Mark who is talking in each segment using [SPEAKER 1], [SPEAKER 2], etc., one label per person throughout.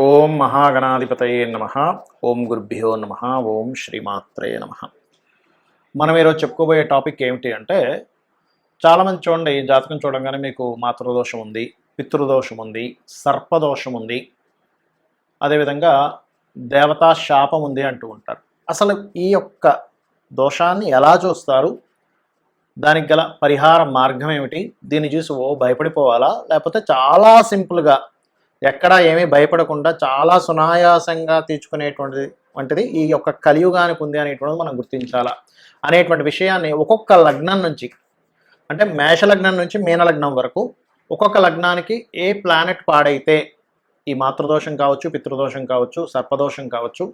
[SPEAKER 1] ఓం మహాగణాధిపతయే నమ. ఓం గురుభ్యో నమ. ఓం శ్రీమాత్రయే నమ. మనం ఈరోజు చెప్పుకోబోయే టాపిక్ ఏమిటి అంటే చాలామంది చూడండి జాతకం చూడంగానే మీకు మాతృదోషం ఉంది పితృదోషం ఉంది సర్పదోషం ఉంది. అదేవిధంగా దేవతా శాపం ఉంది అంటూ ఉంటారు. అసలు ఈ యొక్క దోషాన్ని ఎలా చూస్తారు? దానికి గల పరిహార మార్గం ఏమిటి? దీన్ని చూసి ఓ భయపడిపోవాలా? లేకపోతే చాలా సింపుల్గా ఎక్కడా ఏమీ భయపడకుండా చాలా సునాయాసంగా తీర్చుకునేటువంటిది వంటిది ఈ యొక్క కలియుగానికి ఉంది అనేటువంటిది మనం గుర్తించాలా. అనేటువంటి విషయాన్ని ఒక్కొక్క లగ్నం నుంచి అంటే మేష లగ్నం నుంచి మీనలగ్నం వరకు ఒక్కొక్క లగ్నానికి ఏ ప్లానెట్ పాడైతే ఈ మాతృదోషం కావచ్చు పితృదోషం కావచ్చు సర్పదోషం కావచ్చు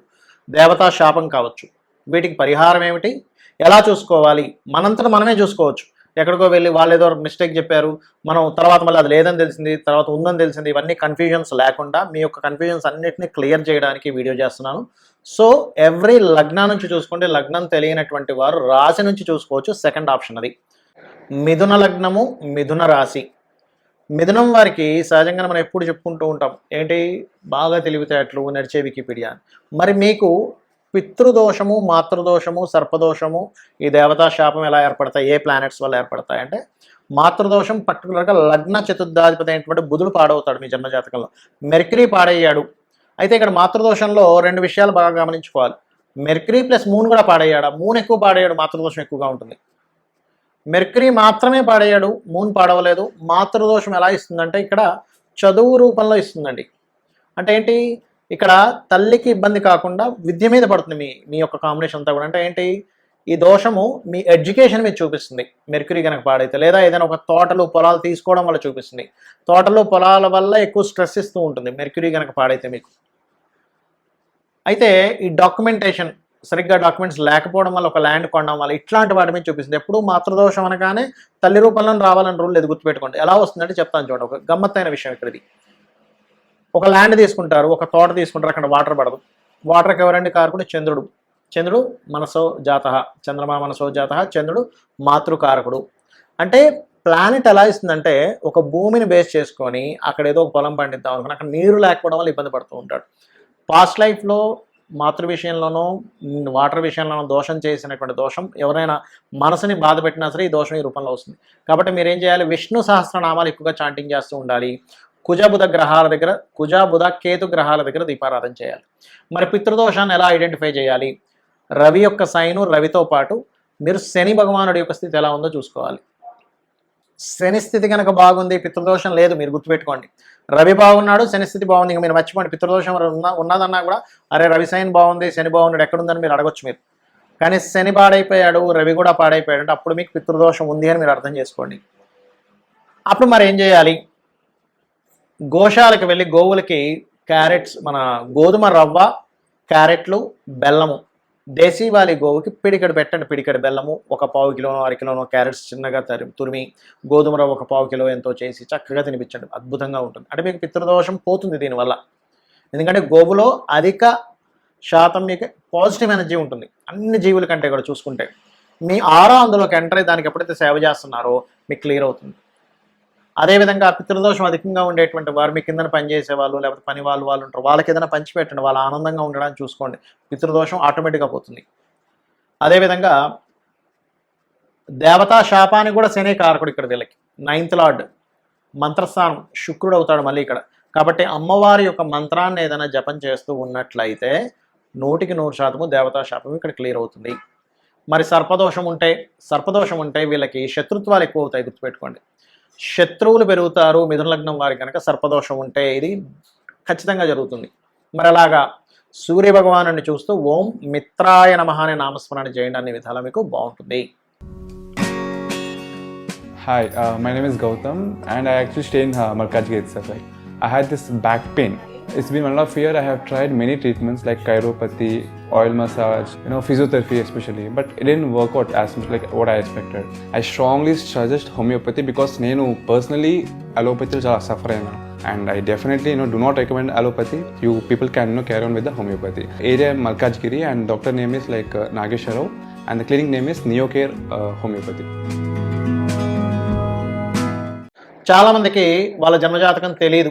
[SPEAKER 1] దేవతా శాపం కావచ్చు వీటికి పరిహారం ఏమిటి? ఎలా చూసుకోవాలి? మనంతట మనమే చూసుకోవచ్చు. ఎక్కడికో వెళ్ళి వాళ్ళు ఏదో మిస్టేక్ చెప్పారు. మనం తర్వాత మళ్ళీ అది లేదని తెలిసింది తర్వాత ఉందని తెలిసింది ఇవన్నీ కన్ఫ్యూజన్స్ లేకుండా మీ యొక్క కన్ఫ్యూజన్స్ అన్నిటిని క్లియర్ చేయడానికి వీడియో చేస్తున్నాను. సో ఎవ్రీ లగ్నం నుంచి చూసుకుంటే లగ్నం తెలియనటువంటి వారు రాశి నుంచి చూసుకోవచ్చు సెకండ్ ఆప్షన్ అది. మిథున లగ్నము మిథున రాశి. మిథునం వారికి సహజంగా మనం ఎప్పుడు చెప్పుకుంటూ ఉంటాం. ఏంటి? బాగా తెలివితేటలు నడిచే వికీపీడియా మరి మీకు పితృదోషము మాతృదోషము సర్పదోషము ఈ దేవతా శాపం ఎలా ఏర్పడతాయి ఏ ప్లానెట్స్ వల్ల ఏర్పడతాయి అంటే మాతృదోషం పర్టికులర్గా లగ్న చతుర్థాధిపతి అయినటువంటి బుధుడు పాడవుతాడు మీ జన్మజాతకంలో మెర్క్రీ పాడయ్యాడు. అయితే ఇక్కడ మాతృదోషంలో రెండు విషయాలు బాగా గమనించుకోవాలి. మెర్క్రీ ప్లస్ మూన్ కూడా పాడయ్యాడు? మూన్ ఎక్కువ పాడయ్యాడు మాతృదోషం ఎక్కువగా ఉంటుంది. మెర్క్రీ మాత్రమే పాడయ్యాడు మూన్ పాడవలేదు. మాతృదోషం ఎలా ఇస్తుందంటే ఇక్కడ చదువు రూపంలో ఇస్తుందండి. అంటే ఏంటి? ఇక్కడ తల్లికి ఇబ్బంది కాకుండా విద్య మీద పడుతుంది మీ మీ యొక్క కాంబినేషన్ అంతా కూడా. అంటే ఏంటి? ఈ దోషము మీ ఎడ్యుకేషన్ మీద చూపిస్తుంది. మెర్క్యూరీ కనుక పాడైతే లేదా ఏదైనా ఒక తోటలు పొలాలు తీసుకోవడం వల్ల చూపిస్తుంది. తోటలు పొలాల వల్ల ఎక్కువ స్ట్రెస్ ఇస్తూ ఉంటుంది. మెర్క్యూరీ కనుక పాడైతే మీకు. అయితే ఈ డాక్యుమెంటేషన్ సరిగ్గా డాక్యుమెంట్స్ లేకపోవడం వల్ల ఒక ల్యాండ్ కొనడం వల్ల ఇట్లాంటి వాటి మీద చూపిస్తుంది. ఎప్పుడు మాతృదోషం అనగానే తల్లి రూపంలో రావాలని రూల్ లేదు. గుర్తుపెట్టుకోండి. ఎలా వస్తుందంటే చెప్తాను చూడండి. ఒక గమ్మత్తైన విషయం ఇక్కడిది. ఒక ల్యాండ్ తీసుకుంటారు ఒక తోట తీసుకుంటారు అక్కడ వాటర్ పడదు. వాటర్కి ఎవరండి కారకుడు? చంద్రుడు. చంద్రుడు మనసో జాత చంద్రమా మనసో జాత చంద్రుడు మాతృకారకుడు అంటే ప్లానెట్ ఎలా ఇస్తుందంటే ఒక భూమిని బేస్ చేసుకొని అక్కడ ఏదో ఒక పొలం పండిద్దాం అనుకుని అక్కడ నీరు లేకపోవడం వల్ల ఇబ్బంది పడుతూ ఉంటాడు. పాస్ట్ లైఫ్లో మాతృ విషయంలోనూ వాటర్ విషయంలోనూ దోషం చేసినటువంటి దోషం ఎవరైనా మనసుని బాధ పెట్టినా సరే ఈ దోషం ఈ రూపంలో వస్తుంది. కాబట్టి మీరు ఏం చేయాలి? విష్ణు సహస్రనామాలు ఎక్కువగా చాంటింగ్ చేస్తూ ఉండాలి. కుజబుధ గ్రహాల దగ్గర కుజబుధ కేతు గ్రహాల దగ్గర దీపారాధన చేయాలి. మరి పితృదోషాన్ని ఎలా ఐడెంటిఫై చేయాలి? రవి యొక్క సైను రవితో పాటు మీరు శని భగవానుడి యొక్క స్థితి ఎలా ఉందో చూసుకోవాలి. శని స్థితి కనుక బాగుంది పితృదోషం లేదు మీరు గుర్తుపెట్టుకోండి. రవి బాగున్నాడు శని స్థితి బాగుంది ఇంకా మీరు మర్చిపోండి. పితృదోషం ఉన్న ఉన్నదన్నా కూడా అరే రవి సైన్ బాగుంది శని బాగున్నాడు ఎక్కడుందని మీరు అడగొచ్చు మీరు. కానీ శని పాడైపోయాడు రవి కూడా పాడైపోయాడు అంటే అప్పుడు మీకు పితృదోషం ఉంది అని మీరు అర్థం చేసుకోండి. అప్పుడు మరి ఏం చేయాలి? గోశాలకు వెళ్ళి గోవులకి క్యారెట్స్ మన గోధుమ రవ్వ క్యారెట్లు బెల్లము. దేశీవాలి గోవుకి పిడికడు పెట్టండి. పిడికడు బెల్లము ఒక పావు కిలోనో అర కిలోనో క్యారెట్స్ చిన్నగా తరి తురిమి గోధుమ రవ్వ ఒక పావు కిలో ఎంతో చేసి చక్కగా తినిపించండి. అద్భుతంగా ఉంటుంది. అంటే మీకు పితృదోషం పోతుంది దీనివల్ల. ఎందుకంటే గోవులో అధిక శాతం మీకు పాజిటివ్ ఎనర్జీ ఉంటుంది. అన్ని జీవుల కంటే కూడా చూసుకుంటే. మీ ఆరో అందులోకి ఎంటర్ అయ్యి దానికి ఎప్పుడైతే సేవ చేస్తున్నారో మీకు క్లియర్ అవుతుంది. అదేవిధంగా పితృదోషం అధికంగా ఉండేటువంటి వారు మీ కిందన పనిచేసే వాళ్ళు లేకపోతే పని వాళ్ళు వాళ్ళు ఉంటారు వాళ్ళకి ఏదైనా పంచిపెట్టండి వాళ్ళు ఆనందంగా ఉండడానికి చూసుకోండి. పితృదోషం ఆటోమేటిక్గా పోతుంది. అదేవిధంగా దేవతా శాపానికి కూడా శని కారకుడు ఇక్కడ వీళ్ళకి. నైన్త్ లార్డ్ మంత్రస్థానం. శుక్రుడు అవుతాడు మళ్ళీ ఇక్కడ. కాబట్టి అమ్మవారి యొక్క మంత్రాన్ని ఏదైనా జపం చేస్తూ ఉన్నట్లయితే నూటికి నూరు శాతము దేవతా శాపం ఇక్కడ క్లియర్ అవుతుంది. మరి సర్పదోషం ఉంటే సర్పదోషం ఉంటే వీళ్ళకి శత్రుత్వాలు ఎక్కువ అవుతాయి గుర్తుపెట్టుకోండి. శత్రువులు పెరుగుతారు మిథున లగ్నం వారి కనుక సర్పదోషం ఉంటే ఇది ఖచ్చితంగా జరుగుతుంది మరి అలాగా సూర్య చూస్తూ ఓం మిత్రాయ నమ అనే నామస్మరణ చేయండి అనే విధాలు మీకు బాగుంటుంది
[SPEAKER 2] hi my name is Gautam and I actually stay in Markaz gate sir Gate itself. Like, I had. It's been one of year. I have tried many treatments like chiropathy, oil massage, you know, physiotherapy especially, but it didn't work out as much like what I expected. I strongly suggest homeopathy because నేను personally allopathy చాలా suffer అయినా and I definitely you know do not recommend allopathy. You people can you know carry on with the homeopathy. Area Malkajgiri and doctor name is like uh, Nagesha Rao and the clinic name is Neocare uh, Homeopathy.
[SPEAKER 1] చాలామందికి వాళ్ళ జన్మజాతకం తెలియదు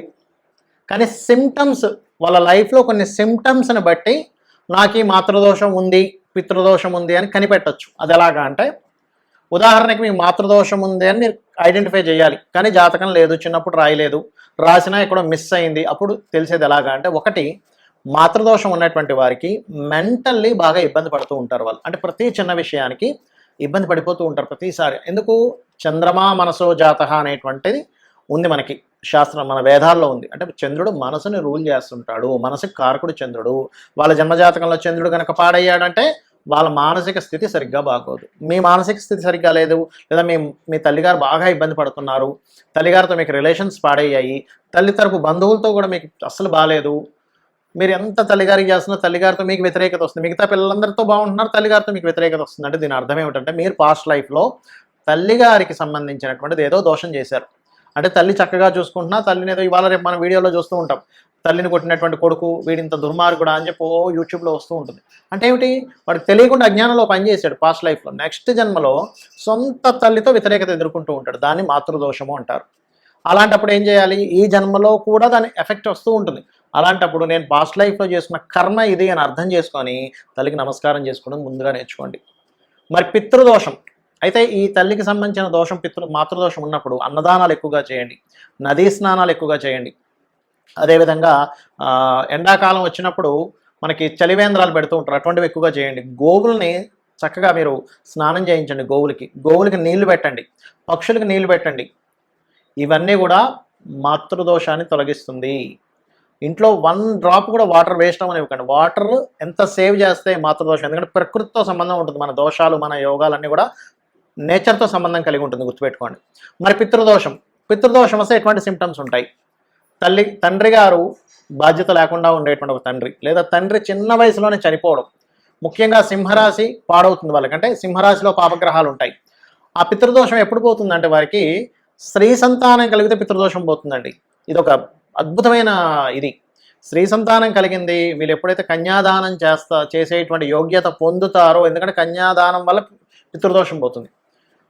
[SPEAKER 1] కానీ symptoms వాళ్ళ లైఫ్లో కొన్ని సిమ్టమ్స్ని బట్టి నాకు ఈ మాతృదోషం ఉంది పితృదోషం ఉంది అని కనిపెట్టచ్చు. అది ఎలాగా అంటే ఉదాహరణకి మీకు మాతృదోషం ఉంది అని మీరు ఐడెంటిఫై చేయాలి. కానీ జాతకం లేదు చిన్నప్పుడు రాయలేదు. రాసినా ఇక్కడ మిస్ అయింది. అప్పుడు తెలిసేది ఎలాగా అంటే ఒకటి మాతృదోషం ఉన్నటువంటి వారికి మెంటల్లీ బాగా ఇబ్బంది పడుతూ ఉంటారు వాళ్ళు. అంటే ప్రతి చిన్న విషయానికి ఇబ్బంది పడిపోతూ ఉంటారు ప్రతిసారి. ఎందుకు? చంద్రమా మనసో జాత అనేటువంటిది ఉంది మనకి. శాస్త్రం మన వేదాల్లో ఉంది. అంటే చంద్రుడు మనసుని రూల్ చేస్తుంటాడు. మనసుకు కారకుడు చంద్రుడు. వాళ్ళ జన్మజాతకంలో చంద్రుడు కనుక పాడయ్యాడంటే వాళ్ళ మానసిక స్థితి సరిగ్గా బాగోదు. మీ మానసిక స్థితి సరిగ్గా లేదు. లేదా మీ మీ తల్లిగారు బాగా ఇబ్బంది పడుతున్నారు. తల్లిగారితో మీకు రిలేషన్స్ పాడయ్యాయి. తల్లి తరపు బంధువులతో కూడా మీకు అస్సలు బాగాలేదు మీరు ఎంత తల్లిగారికి చేస్తున్నా తల్లిగారితో మీకు వ్యతిరేకత వస్తుంది. మిగతా పిల్లలందరితో బాగుంటున్నారు తల్లిగారితో మీకు వ్యతిరేకత వస్తుంది. అంటే దీని అర్థం ఏమిటంటే మీరు పాస్ట్ లైఫ్లో తల్లిగారికి సంబంధించినటువంటిది ఏదో దోషం చేశారు. అంటే తల్లి చక్కగా చూసుకుంటున్నా తల్లిని ఏదో ఇవాళ రేపు మనం వీడియోలో చూస్తూ ఉంటాం. తల్లిని కొట్టినటువంటి కొడుకు వీడింత దుర్మార్గుడా అని చెప్పి ఓ యూట్యూబ్లో వస్తూ ఉంటుంది. అంటే ఏమిటి? వాడికి తెలియకుండా అజ్ఞానంలో పనిచేశాడు పాస్ట్ లైఫ్లో నెక్స్ట్ జన్మలో సొంత తల్లితో వ్యతిరేకత ఎదుర్కొంటూ ఉంటాడు. దాన్ని మాతృదోషము అంటారు. అలాంటప్పుడు ఏం చేయాలి? ఈ జన్మలో కూడా దాని ఎఫెక్ట్ వస్తూ ఉంటుంది. అలాంటప్పుడు నేను పాస్ట్ లైఫ్లో చేసిన కర్మ ఇది అని అర్థం చేసుకొని తల్లికి నమస్కారం చేసుకోవడం ముందుగా నేర్చుకోండి. మరి పితృదోషం. అయితే ఈ తల్లికి సంబంధించిన దోషం పితృ మాతృదోషం ఉన్నప్పుడు అన్నదానాలు ఎక్కువగా చేయండి. నదీ స్నానాలు ఎక్కువగా చేయండి. అదేవిధంగా ఎండాకాలం వచ్చినప్పుడు మనకి చలివేంద్రాలు పెడుతూ ఉంటారు. అటువంటివి ఎక్కువగా చేయండి. గోవుల్ని చక్కగా మీరు స్నానం చేయించండి గోవులకి. గోవులకి నీళ్ళు పెట్టండి. పక్షులకు నీళ్ళు పెట్టండి. ఇవన్నీ కూడా మాతృదోషాన్ని తొలగిస్తుంది. ఇంట్లో వన్ డ్రాప్ కూడా వాటర్ వేస్ట్ అవ్వని ఇవ్వకండి వాటర్ ఎంత సేవ్ చేస్తే మాతృదోషం. ఎందుకంటే ప్రకృతితో సంబంధం ఉంటుంది. మన దోషాలు మన యోగాలన్నీ కూడా నేచర్తో సంబంధం కలిగి ఉంటుంది గుర్తుపెట్టుకోండి. మరి పితృదోషం. పితృదోషం వస్తే ఎటువంటి సిమ్టమ్స్ ఉంటాయి? తల్లి తండ్రి గారు బాధ్యత లేకుండా ఉండేటువంటి ఒక తండ్రి లేదా తండ్రి చిన్న వయసులోనే చనిపోవడం. ముఖ్యంగా సింహరాశి పాడవుతుంది వాళ్ళకంటే సింహరాశిలో పాపగ్రహాలు ఉంటాయి. ఆ పితృదోషం ఎప్పుడు పోతుందంటే వారికి స్త్రీ సంతానం కలిగితే పితృదోషం పోతుందండి. ఇది ఒక అద్భుతమైన ఇది. స్త్రీ సంతానం కలిగింది వీళ్ళు ఎప్పుడైతే కన్యాదానం చేస్తా చేసేటువంటి యోగ్యత పొందుతారో ఎందుకంటే కన్యాదానం వల్ల పితృదోషం పోతుంది.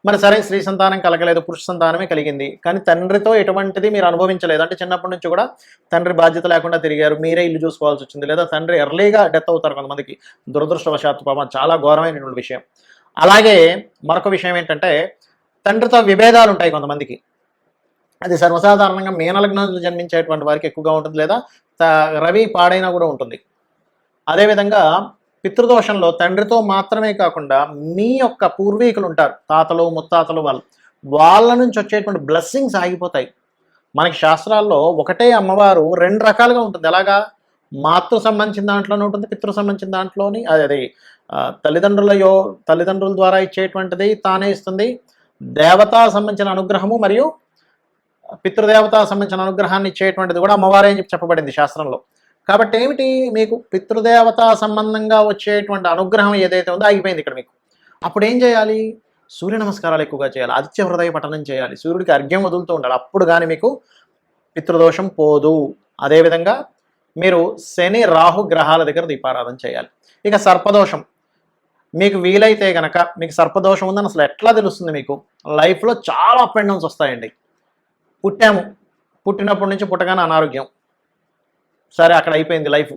[SPEAKER 1] మరి సరే స్త్రీ సంతానం కలగలేదు పురుష సంతానమే కలిగింది. కానీ తండ్రితో ఎటువంటిది మీరు అనుభవించలేదు. అంటే చిన్నప్పటి నుంచి కూడా తండ్రి బాధ్యత లేకుండా తిరిగారు. మీరే ఇల్లు చూసుకోవాల్సి వచ్చింది. లేదా తండ్రి ఎర్లీగా డెత్ అవుతారు కొంతమందికి. దురదృష్టవశాత్తు పాపం చాలా ఘోరమైనటువంటి విషయం. అలాగే మరొక విషయం ఏంటంటే తండ్రితో విభేదాలు ఉంటాయి కొంతమందికి. అది సర్వసాధారణంగా మీనలగ్నంలో జన్మించేటువంటి వారికి ఎక్కువగా ఉంటుంది. లేదా రవి పాడైనా కూడా ఉంటుంది. అదేవిధంగా పితృదోషంలో తండ్రితో మాత్రమే కాకుండా మీ యొక్క పూర్వీకులు ఉంటారు. తాతలు ముత్తాతలు వాళ్ళు. వాళ్ళ నుంచి వచ్చేటువంటి బ్లెస్సింగ్స్ ఆగిపోతాయి. మనకి శాస్త్రాల్లో ఒకటే అమ్మవారు రెండు రకాలుగా ఉంటుంది. ఎలాగా? మాతృ సంబంధించిన దాంట్లోనే ఉంటుంది పితృ సంబంధించిన దాంట్లోని అది అది తల్లిదండ్రుల యో తల్లిదండ్రుల ద్వారా ఇచ్చేటువంటిది తానే ఇస్తుంది. దేవతా సంబంధించిన అనుగ్రహము మరియు పితృదేవత సంబంధించిన అనుగ్రహాన్ని ఇచ్చేటువంటిది కూడా అమ్మవారే అని చెప్పి చెప్పబడింది శాస్త్రంలో. కాబట్టి ఏమిటి మీకు పితృదేవత సంబంధంగా వచ్చేటువంటి అనుగ్రహం ఏదైతే ఉందో ఆగిపోయింది ఇక్కడ మీకు. అప్పుడు ఏం చేయాలి? సూర్య నమస్కారాలు ఎక్కువగా చేయాలి. ఆదిత్య హృదయ పఠనం చేయాలి. సూర్యుడికి అర్ఘ్యం వదులుతూ ఉండాలి. అప్పుడు కానీ మీకు పితృదోషం పోదు. అదేవిధంగా మీరు శని రాహు గ్రహాల దగ్గర దీపారాధన చేయాలి. ఇక సర్పదోషం. మీకు వీలైతే గనక మీకు సర్పదోషం ఉందని అసలు ఎట్లా తెలుస్తుంది మీకు? లైఫ్లో చాలా అప్ అండ్ డౌన్స్ వస్తాయండి. పుట్టాము. పుట్టినప్పటి నుంచి పుట్టగానే అనారోగ్యం. సరే అక్కడ అయిపోయింది లైఫ్.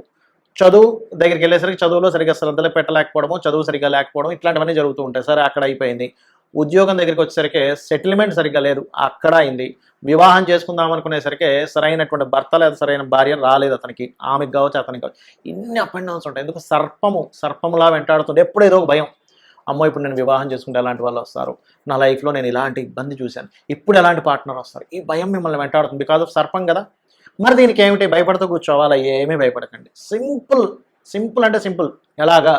[SPEAKER 1] చదువు దగ్గరికి వెళ్ళేసరికి చదువులో సరిగ్గా శ్రద్ధలు పెట్టలేకపోవడము చదువు సరిగ్గా లేకపోవడం ఇట్లాంటివన్నీ జరుగుతూ ఉంటాయి. సరే అక్కడ అయిపోయింది. ఉద్యోగం దగ్గరికి వచ్చేసరికి సెటిల్మెంట్ సరిగ్గా లేదు అక్కడ అయింది. వివాహం చేసుకుందాం అనుకునేసరికి సరైనటువంటి భర్త లేదా సరైన భార్య రాలేదు అతనికి. ఆమెకు కావచ్చు అతనికి కావచ్చు. ఇన్ని అప్ అండ్ డౌన్స్ ఉంటాయి. ఎందుకు? సర్పము సర్పములా వెంటాడుతుంటే ఎప్పుడు ఏదో ఒక భయం. అమ్మో ఇప్పుడు నేను వివాహం చేసుకుంటే ఎలాంటి వాళ్ళు వస్తారు? నా లైఫ్లో నేను ఇలాంటి ఇబ్బంది చూశాను. ఇప్పుడు ఎలాంటి పార్ట్నర్ వస్తారు? ఈ భయం మిమ్మల్ని వెంటాడుతుంది. బికాజ్ ఆఫ్ సర్పం కదా. మరి దీనికి ఏమిటి? భయపడుతూ కూర్చోవాలా? ఏమీ భయపడకండి. సింపుల్ సింపుల్ అంటే సింపుల్. ఎలాగా?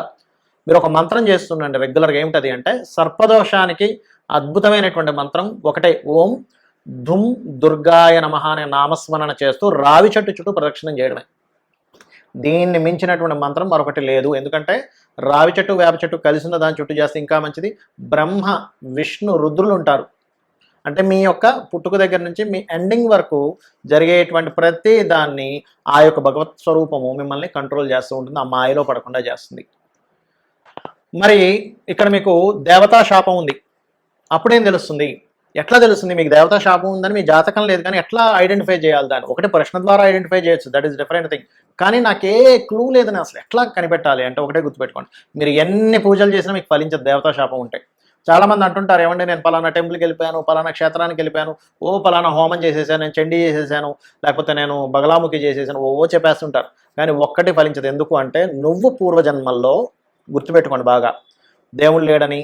[SPEAKER 1] మీరు ఒక మంత్రం చేస్తుండండి రెగ్యులర్గా. ఏమిటది అంటే? సర్పదోషానికి అద్భుతమైనటువంటి మంత్రం ఒకటే. ఓం ధుమ్ దుర్గాయ నమ అనే నామస్మరణ చేస్తూ రావి చెట్టు చుట్టూ ప్రదక్షిణం చేయడమే. దీన్ని మించినటువంటి మంత్రం మరొకటి లేదు. ఎందుకంటే రావి చెట్టు వేప చెట్టు కలిసి ఉన్న దాని చుట్టూ చేస్తే ఇంకా మంచిది. బ్రహ్మ విష్ణు రుద్రులు ఉంటారు. అంటే మీ యొక్క పుట్టుక దగ్గర నుంచి మీ ఎండింగ్ వరకు జరిగేటువంటి ప్రతి దాన్ని ఆ యొక్క భగవత్ స్వరూపము మిమ్మల్ని కంట్రోల్ చేస్తూ ఉంటుంది. ఆ మాయలో పడకుండా చేస్తుంది. మరి ఇక్కడ మీకు దేవతా శాపం ఉంది. అప్పుడేం తెలుస్తుంది? ఎట్లా తెలుస్తుంది? మీకు దేవతా శాపం ఉందని మీ జాతకం లేదు కానీ ఎట్లా ఐడెంటిఫై చేయాలి దాన్ని? ఒకటి ప్రశ్న ద్వారా ఐడెంటిఫై చేయొచ్చు. దట్ ఈస్ డిఫరెంట్ థింగ్ కానీ నాకే క్లూ లేదని అసలు ఎట్లా కనిపెట్టాలి అంటే ఒకటే గుర్తుపెట్టుకోండి. మీరు ఎన్ని పూజలు చేసినా మీకు ఫలించదు. దేవతా శాపం ఉంటాయి చాలామంది అంటుంటారు ఏమండి నేను పలానా టెంపుల్కి వెళ్ళిపోయాను పలానా క్షేత్రానికి వెళ్ళిపోయాను ఓ పలానా హోమం చేసేసాను నేను చండీ చేసేసాను లేకపోతే నేను బగలాముఖి చేసేసాను ఓ ఓ చెప్పేస్తుంటారు. కానీ ఒక్కటి ఫలించదు. ఎందుకు అంటే నువ్వు పూర్వజన్మల్లో గుర్తుపెట్టుకోండి బాగా. దేవుడు లేడని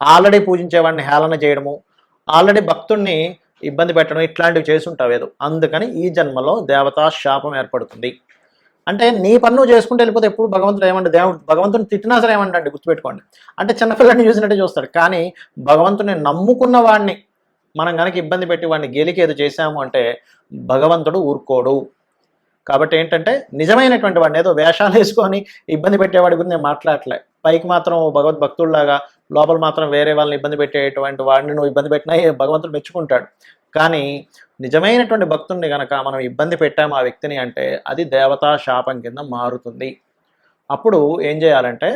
[SPEAKER 1] ఆల్రెడీ పూజించేవాడిని హేళన చేయడము ఆల్రెడీ భక్తుడిని ఇబ్బంది పెట్టడం ఇట్లాంటివి చేసుంటావు ఏదో. అందుకని ఈ జన్మలో దేవతా శాపం ఏర్పడుతుంది. అంటే నీ పన్ను చేసుకుంటూ వెళ్ళిపోతే ఎప్పుడు భగవంతుడు ఏమంటే దేవుడు భగవంతుని తిట్టినా సరే ఏమంటండి గుర్తుపెట్టుకోండి. అంటే చిన్నపిల్లని చూసినట్టే చూస్తాడు. కానీ భగవంతుని నమ్ముకున్న వాడిని మనం కనుక ఇబ్బంది పెట్టి వాడిని గెలికి ఏదో చేశాము అంటే భగవంతుడు ఊరుకోడు. కాబట్టి ఏంటంటే నిజమైనటువంటి వాడిని ఏదో వేషాలు వేసుకొని ఇబ్బంది పెట్టేవాడి గురించి నేను మాట్లాడలే పైకి మాత్రం భగవద్భక్తుల్లాగా లోపల మాత్రం వేరే వాళ్ళని ఇబ్బంది పెట్టేటువంటి వాడిని నువ్వు ఇబ్బంది పెట్టినా భగవంతుడు మెచ్చుకుంటాడు. కానీ నిజమైనటువంటి భక్తుడిని కనుక మనం ఇబ్బంది పెట్టాము ఆ వ్యక్తిని అంటే అది దేవతా శాపం కింద మారుతుంది. అప్పుడు ఏం చేయాలంటే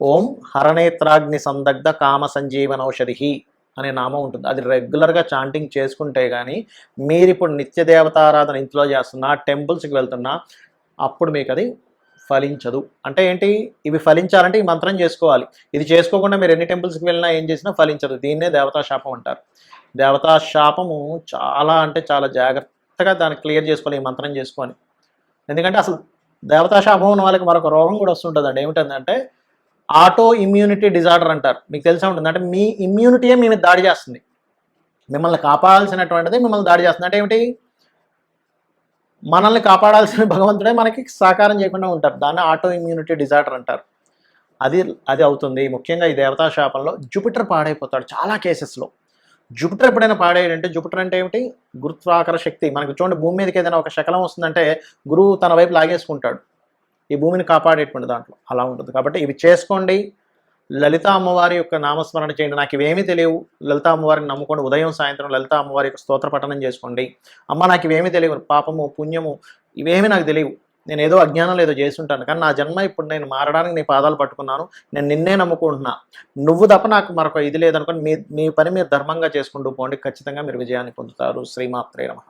[SPEAKER 1] ఓం హరణేత్రాగ్ని సందగ్ధ కామ సంజీవనౌషధి అనే నామం ఉంటుంది. అది రెగ్యులర్గా చాంటింగ్ చేసుకుంటే కానీ మీరు ఇప్పుడు నిత్య దేవతారాధన ఇంట్లో చేస్తున్నా టెంపుల్స్కి వెళ్తున్నా అప్పుడు మీకు అది ఫలించదు. అంటే ఏంటి? ఇవి ఫలించాలంటే ఈ మంత్రం చేసుకోవాలి. ఇది చేసుకోకుండా మీరు ఎన్ని టెంపుల్స్కి వెళ్ళినా ఏం చేసినా ఫలించదు. దీన్నే దేవతా శాపం అంటారు. దేవతా శాపము చాలా అంటే చాలా జాగ్రత్తగా దాన్ని క్లియర్ చేసుకోవాలి ఈ మంత్రం చేసుకొని. ఎందుకంటే అసలు దేవతా శాపం ఉన్న వాళ్ళకి మరొక రోగం కూడా వస్తుంటుందండి. ఏమిటంటే ఆటో ఇమ్యూనిటీ డిజార్డర్ అంటారు. మీకు తెలిసే ఉంటుంది. అంటే మీ ఇమ్యూనిటీయే మీ మీద దాడి చేస్తుంది. మిమ్మల్ని కాపాడాల్సినటువంటిది మిమ్మల్ని దాడి చేస్తుంది. అంటే ఏమిటి? మనల్ని కాపాడాల్సిన భగవంతుడే మనకి సహకారం చేయకుండా ఉంటారు. దాన్ని ఆటో ఇమ్యూనిటీ డిజార్డర్ అంటారు. అది అది అవుతుంది. ముఖ్యంగా ఈ దేవతా శాపంలో జూపిటర్ పాడైపోతాడు చాలా కేసెస్లో. జూపిటర్ ఎప్పుడైనా పాడేయడంటే జూపిటర్ అంటే ఏమిటి? గురుత్వాకర శక్తి. మనకు చూడండి భూమి మీదకి ఏదైనా ఒక శకలం వస్తుందంటే గురువు తన వైపు లాగేసుకుంటాడు. ఈ భూమిని కాపాడేటువంటి దాంట్లో అలా ఉంటుంది. కాబట్టి ఇవి చేసుకోండి. లలిత అమ్మవారి యొక్క నామస్మరణ చేయండి. నాకు ఇవేమీ తెలియవు. లలిత అమ్మవారిని నమ్ముకోండి. ఉదయం సాయంత్రం లలిత అమ్మవారి యొక్క స్తోత్ర పఠనం చేసుకోండి. అమ్మ నాకు ఇవేమీ తెలియవు. పాపము పుణ్యము ఇవేమీ నాకు తెలియవు. నేను ఏదో అజ్ఞానం ఏదో చేస్తుంటాను కానీ నా జన్మ ఇప్పుడు నేను మారడానికి నీ పాదాలు పట్టుకున్నాను. నేను నిన్నే నమ్ముకుంటున్నా. నువ్వు తప్ప నాకు మరొక ఇది లేదనుకోని మీ మీ పని మీరు ధర్మంగా చేసుకుంటూ పోండి. ఖచ్చితంగా మీరు విజయాన్ని పొందుతారు. శ్రీమాత్రే నమ.